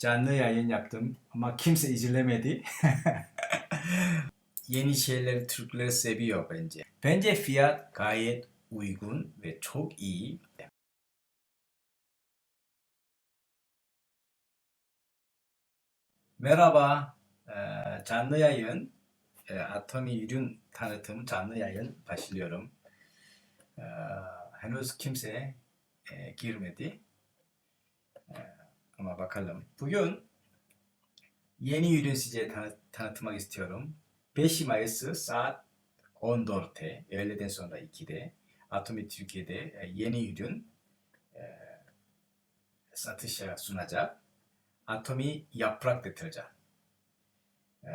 canlı yayın yaptım ama kimse izlemedi. Yeni şeyleri Türkler seviyor bence. Bence fiyat gayet uygun ve çok iyi. Merhaba, eee, canlı yayın, eee, Atomi ürün tanıtım canlı yayın başlıyorum. Eee, henüz kimse girmedi. Ama bakalım. Bugün yeni ürün size tanı- tanıtmak istiyorum. 5 Mayıs saat 14'te, öğleden sonra 2'de Atomi Türkiye'de e, yeni ürün e, satışa sunacak. Atomi yaprak deterjan. E,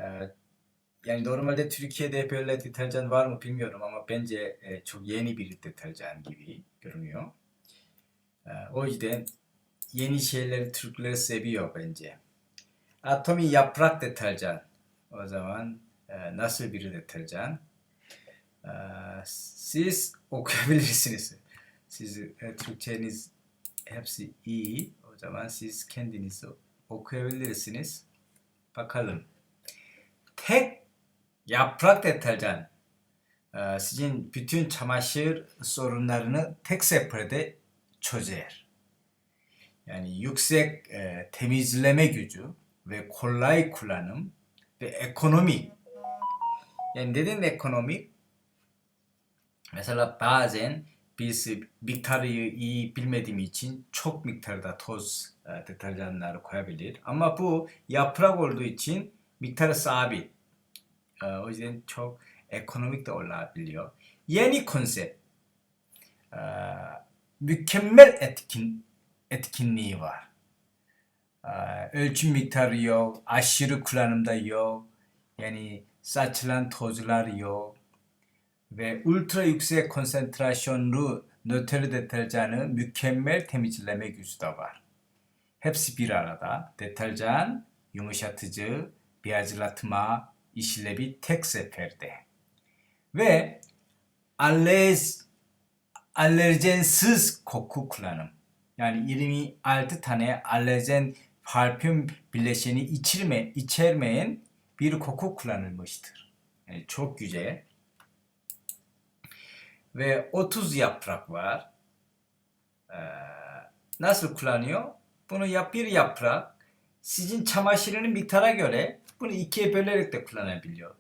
yani normalde Türkiye'de böyle deterjan var mı bilmiyorum ama bence e, çok yeni bir deterjan gibi görünüyor. E, o yüzden yeni şeyleri Türkler seviyor bence. Atomi yaprak deterjan. O zaman e, nasıl bir deterjan? E, siz okuyabilirsiniz. Siz e, Türkçeniz hepsi iyi. O zaman siz kendiniz okuyabilirsiniz. Bakalım. Tek yaprak deterjan. E, sizin bütün çamaşır sorunlarını tek seferde çözer. Yani yüksek e, temizleme gücü ve kolay kullanım ve ekonomik. Yani neden ekonomik? Mesela bazen biz miktarı iyi bilmediğim için çok miktarda toz e, deterjanları koyabilir. Ama bu yaprak olduğu için miktarı sabit. E, o yüzden çok ekonomik de olabiliyor. Yeni konsept. E, mükemmel etkin etkinliği var. E, ölçüm miktarı yok, aşırı kullanımda yok. Yani saçılan tozlar yok ve ultra yüksek konsantrasyonlu nötr deterjanı mükemmel temizleme gücü de var. Hepsi bir arada. Deterjan, yumuşatıcı, beyazlatma işlevi tek seferde. Ve alerj, alerjensiz koku kullanım. Yani 26 tane alerjen parfüm bileşeni içirme, içermeyen bir koku kullanılmıştır. Yani çok güzel ve 30 yaprak var. Ee, nasıl kullanıyor? Bunu yap bir yaprak sizin çamaşırının miktara göre bunu ikiye bölerek de kullanabiliyor.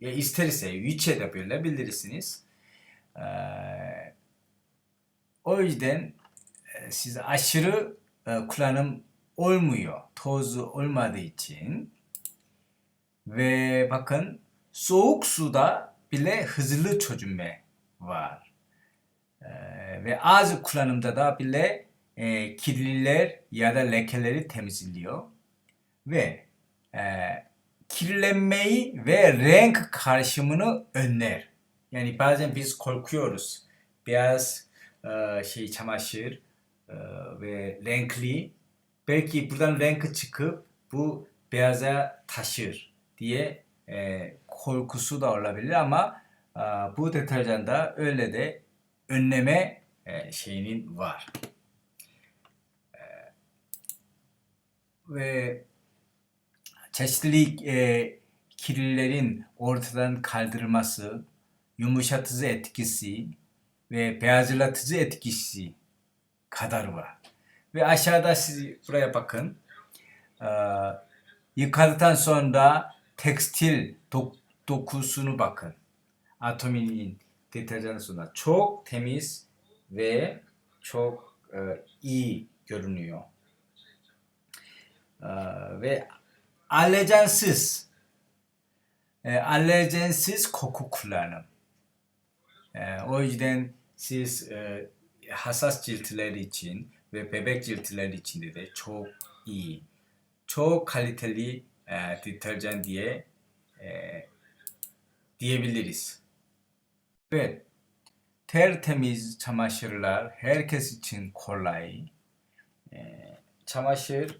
Ya isterse üçe de bölebilirsiniz. Ee, o yüzden size aşırı e, kullanım olmuyor. Tozu olmadığı için. Ve bakın soğuk suda bile hızlı çözülme var. Ee, ve az kullanımda da bile e, kirliler ya da lekeleri temizliyor. Ve e, kirlenmeyi ve renk karışımını önler. Yani bazen biz korkuyoruz. Beyaz e, şey çamaşır e, ve renkli belki buradan renk çıkıp bu beyaza taşır diye e, korkusu da olabilir ama Aa, bu deterjanda öyle de önleme e, şeyinin var. E, ve çeşitli e, kirlilerin ortadan kaldırılması, yumuşatıcı etkisi ve beyazlatıcı etkisi kadar var. Ve aşağıda siz buraya bakın. Aa, yıkadıktan sonra tekstil dok- dokusunu bakın. Atomi'nin deterjanı sunar. Çok temiz ve çok e, iyi görünüyor. E, ve alerjensiz e, alerjensiz koku kullanım. E, o yüzden siz e, hassas ciltler için ve bebek ciltler için de, çok iyi. Çok kaliteli e, deterjan diye e, diyebiliriz. Evet, tertemiz çamaşırlar herkes için kolay. Ee, çamaşır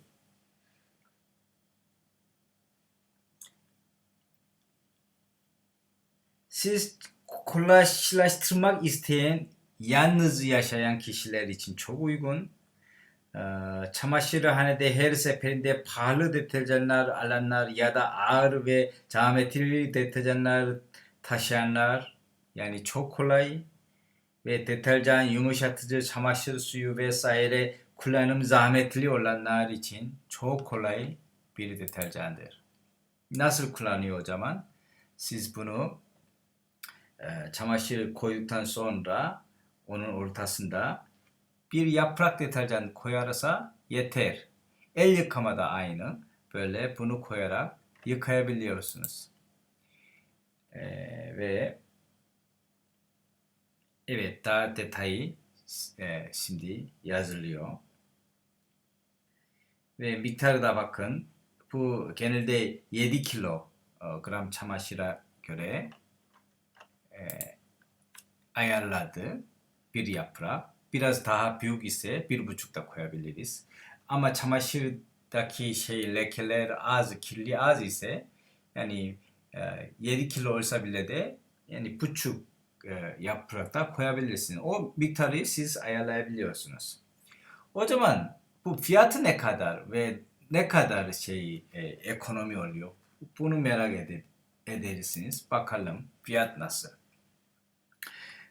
siz kolaylaştırmak isteyen yalnız yaşayan kişiler için çok uygun. Ee, çamaşırı hanede her seferinde pahalı deterjanlar alanlar ya da ağır ve geometri deterjanlar taşıyanlar yani çok kolay ve deterjan, yumuşatıcı, çamaşır suyu vesaire kullanım zahmetli olanlar için çok kolay bir deterjandır. Nasıl kullanıyor o zaman? Siz bunu e, çamaşır koyduktan sonra onun ortasında bir yaprak deterjan koyarsa yeter. El yıkama da aynı. Böyle bunu koyarak yıkayabiliyorsunuz. E, ve evet daha detayı e, şimdi yazılıyor. Ve miktarı da bakın. Bu genelde 7 kilo e, gram çamaşıra göre e, ayarladı bir yaprak. Biraz daha büyük ise bir buçuk da koyabiliriz. Ama çamaşırdaki şey lekeler az, kirli az ise yani e, 7 kilo olsa bile de yani buçuk e, yaprak da koyabilirsiniz. O miktarı siz ayarlayabiliyorsunuz. O zaman bu fiyatı ne kadar ve ne kadar şey e, ekonomi oluyor? Bunu merak ede- edersiniz. Bakalım fiyat nasıl?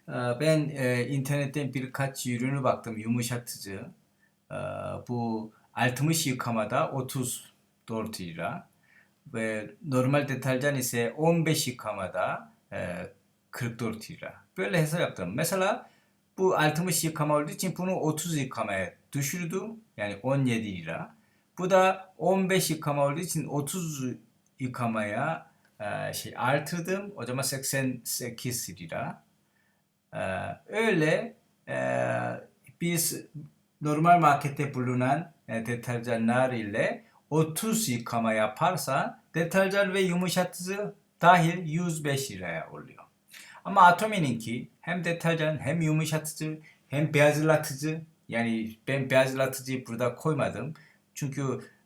Ee, Ben e, internetten birkaç ürünü baktım yumuşatıcı. Ee, Bu 60 yıkamada 34 lira ve normal deterjan ise 15 yıkamada e, 44 lira. Böyle hesap yaptım. Mesela bu 60 yıkama olduğu için bunu 30 yıkamaya düşürdüm. Yani 17 lira. Bu da 15 yıkama olduğu için 30 yıkamaya e, şey artırdım. O zaman 88 lira. Ee, öyle e, biz normal markette bulunan e, deterjanlar ile 30 yıkama yaparsa deterjan ve yumuşatıcı dahil 105 liraya oluyor. Ama Atomi'ninki hem deterjan hem yumuşatıcı hem beyazlatıcı yani ben beyazlatıcıyı burada koymadım. Çünkü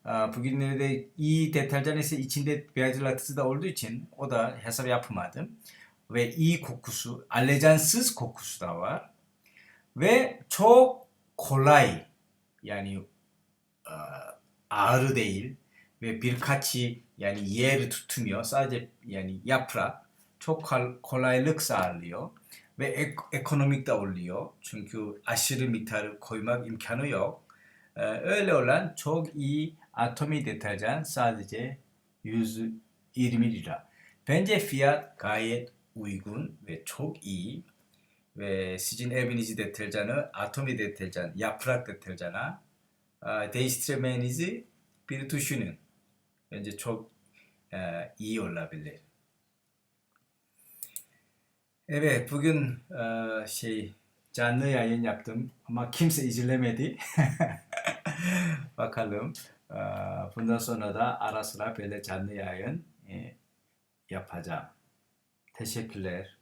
e, bugünlerde iyi deterjan ise içinde beyazlatıcı da olduğu için o da hesap yapmadım ve iyi kokusu, alerjensız kokusu da var. Ve çok kolay yani e, ağrı değil ve birkaçı yani yer tutmuyor. Sadece yani yaprak çok kol- kolaylık sağlıyor ve ek- ekonomik de oluyor. Çünkü aşırı miktarı koymak imkanı yok. E, öyle olan çok iyi atomi deterjan sadece 120 lira. Bence fiyat gayet uygun ve çok iyi ve sizin evinizi deterjanı atomi deterjan, yaprak deterjana e, değiştirmenizi bir düşünün. Bence çok e, iyi olabilir. Evet, bugün e, şey canlı yayın yaptım ama kimse izlemedi. Bakalım. E, bundan sonra da ara sıra böyle canlı yayın e, yapacağım. Teşekkürler.